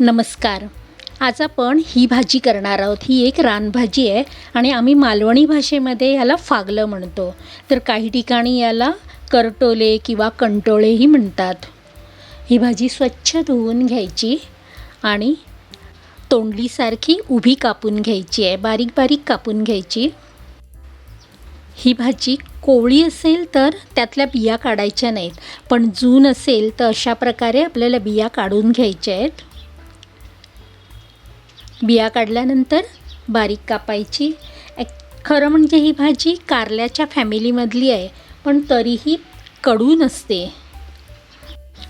नमस्कार. आज आपण ही भाजी करणार आहोत. ही एक रानभाजी आहे आणि आम्ही मालवणी भाषेमध्ये याला फागलं म्हणतो. तर काही ठिकाणी याला करटोले किंवा कंटोळेही म्हणतात. ही भाजी स्वच्छ धुवून घ्यायची आणि तोंडलीसारखी उभी कापून घ्यायची आहे. बारीक बारीक कापून घ्यायची. ही भाजी कोवळी असेल तर त्यातल्या बिया काढायच्या नाहीत. पण जून असेल तर अशा प्रकारे आपल्याला बिया काढून घ्यायच्या आहेत. बिया काढल्यानंतर बारीक कापायची. ॲक खरं म्हणजे ही भाजी कारल्याच्या फॅमिलीमधली आहे पण तरीही कडू नसते.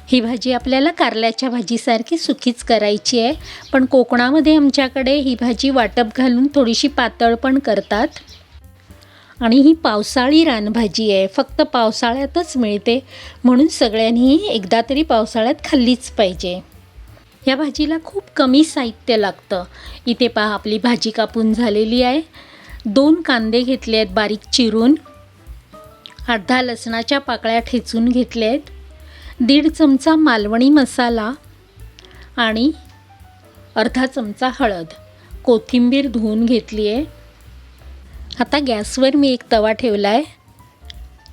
ही भाजी आपल्याला कारल्याच्या भाजीसारखी सुखीच करायची आहे पण कोकणामध्ये आमच्याकडे ही भाजी वाटप घालून थोडीशी पातळ पण करतात. आणि ही पावसाळी रानभाजी आहे फक्त पावसाळ्यातच मिळते म्हणून सगळ्यांनी एकदा तरी पावसाळ्यात खाल्लीच पाहिजे. या भाजीला खूप कमी साहित्य लागतं. इथे पहा आपली भाजी कापून झालेली आहे. दोन कांदे घेतले आहेत बारीक चिरून. अर्धा लसणाच्या पाकळ्या ठेचून घेतल्या आहेत. दीड चमचा मालवणी मसाला आणि अर्धा चमचा हळद. कोथिंबीर धुवून घेतली आहे. आता गॅसवर मी एक तवा ठेवला आहे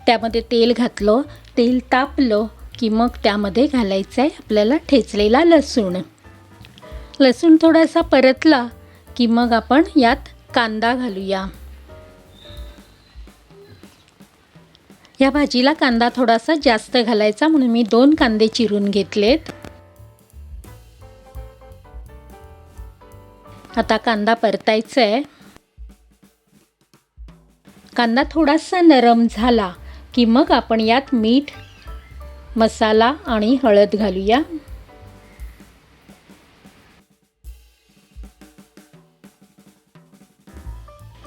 त्यामध्ये तेल घातलं. तेल तापलं. की मग त्यामध्ये घालायचं आहे आपल्याला ठेचलेला लसूण. लसूण थोडासा परतला की मग आपण यात कांदा घालूया. या भाजीला कांदा थोडासा जास्त घालायचा म्हणून मी दोन कांदे चिरून घेतलेत. आता कांदा परतायचा आहे कांदा थोडासा नरम झाला की मग आपण यात मीठ मसाला आणि हळद घालूया.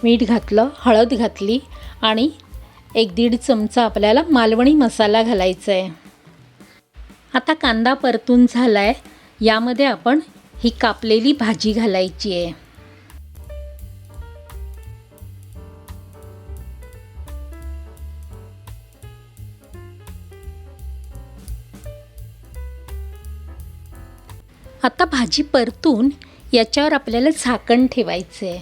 मीठ घातलं हळद घातली आणि एक दीड चमचा आपल्याला मालवणी मसाला घालायचा आहे आता कांदा परतून झाला आहे यामध्ये आपण ही कापलेली भाजी घालायची आहे आता भाजी परतून याच्यावर आपल्याला झाकण ठेवायचं आहे.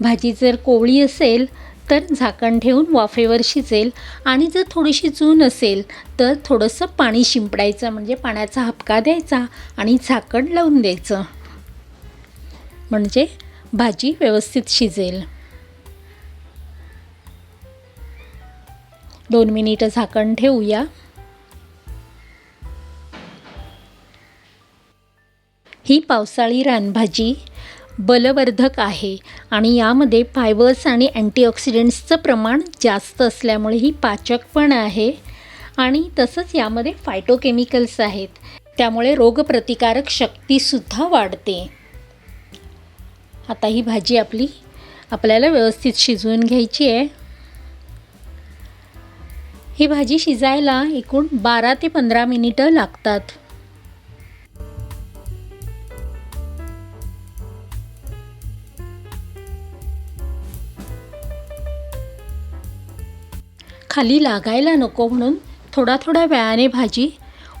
भाजी जर कोवळी असेल तर झाकण ठेवून वाफेवर शिजेल आणि जर थोडीशी जून असेल तर थोडंसं पाणी शिंपडायचं म्हणजे पाण्याचा हपका द्यायचा आणि झाकण लावून द्यायचं. म्हणजे भाजी व्यवस्थित शिजेल. दोन मिनिटं झाकण ठेवूया. ही पावसाळी रानभाजी बलवर्धक आहे आणि यामध्ये फायबर्स आणि अँटीऑक्सिडंट्सचं प्रमाण जास्त असल्यामुळे ही पाचक पण आहे. आणि तसंच यामध्ये फायटोकेमिकल्स आहेत. त्यामुळे रोगप्रतिकारक शक्तीसुद्धा वाढते. आता ही भाजी आपली आपल्याला व्यवस्थित शिजवून घ्यायची आहे. ही भाजी शिजायला एकूण बारा ते पंधरा मिनिटं लागतात. खाली लागायला नको म्हणून थोडा थोडा वेळाने भाजी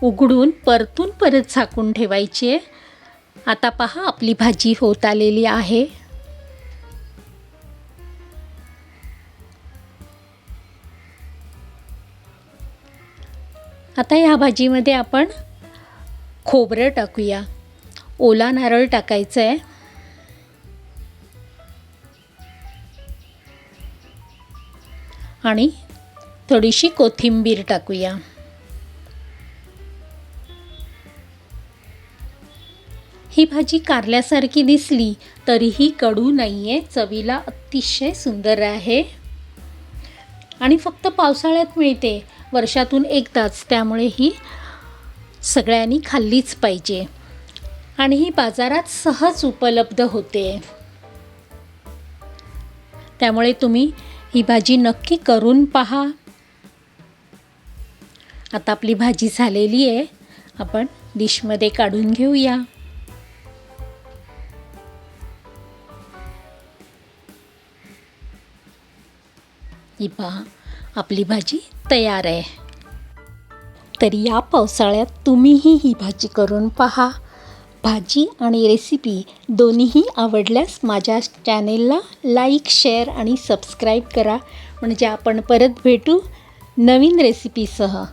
उघडून परतून परत झाकून ठेवायची आहे. आता पहा आपली भाजी होत आलेली आहे. आता ह्या भाजीमध्ये आपण खोबरं टाकूया. ओला नारळ टाकायचं आहे आणि थोडीशी कोथिंबीर टाकूया. ही भाजी कारल्यासारखी दिसली तरीही कडू नाही आहे चवीला अतिशय सुंदर आहे. आणि फक्त पावसाळ्यात मिळते वर्षातून एकदाच त्यामुळे ही सगळ्यांनी खाल्लीच पाहिजे. आणि ही बाजारात सहज उपलब्ध होते. त्यामुळे तुम्ही ही भाजी नक्की करून पहा. आता आपली भाजी झालेली आहे. आपण डिशमध्ये काढून घेऊया. ही पहा आपली भाजी तयार आहे. तर या पावसाळ्यात तुम्हीही ही भाजी करून पहा. भाजी आणि रेसिपी दोन्हीही आवडल्यास माझ्या चॅनेलला लाईक शेअर आणि सबस्क्राईब करा. म्हणजे आपण परत भेटू नवीन रेसिपीसह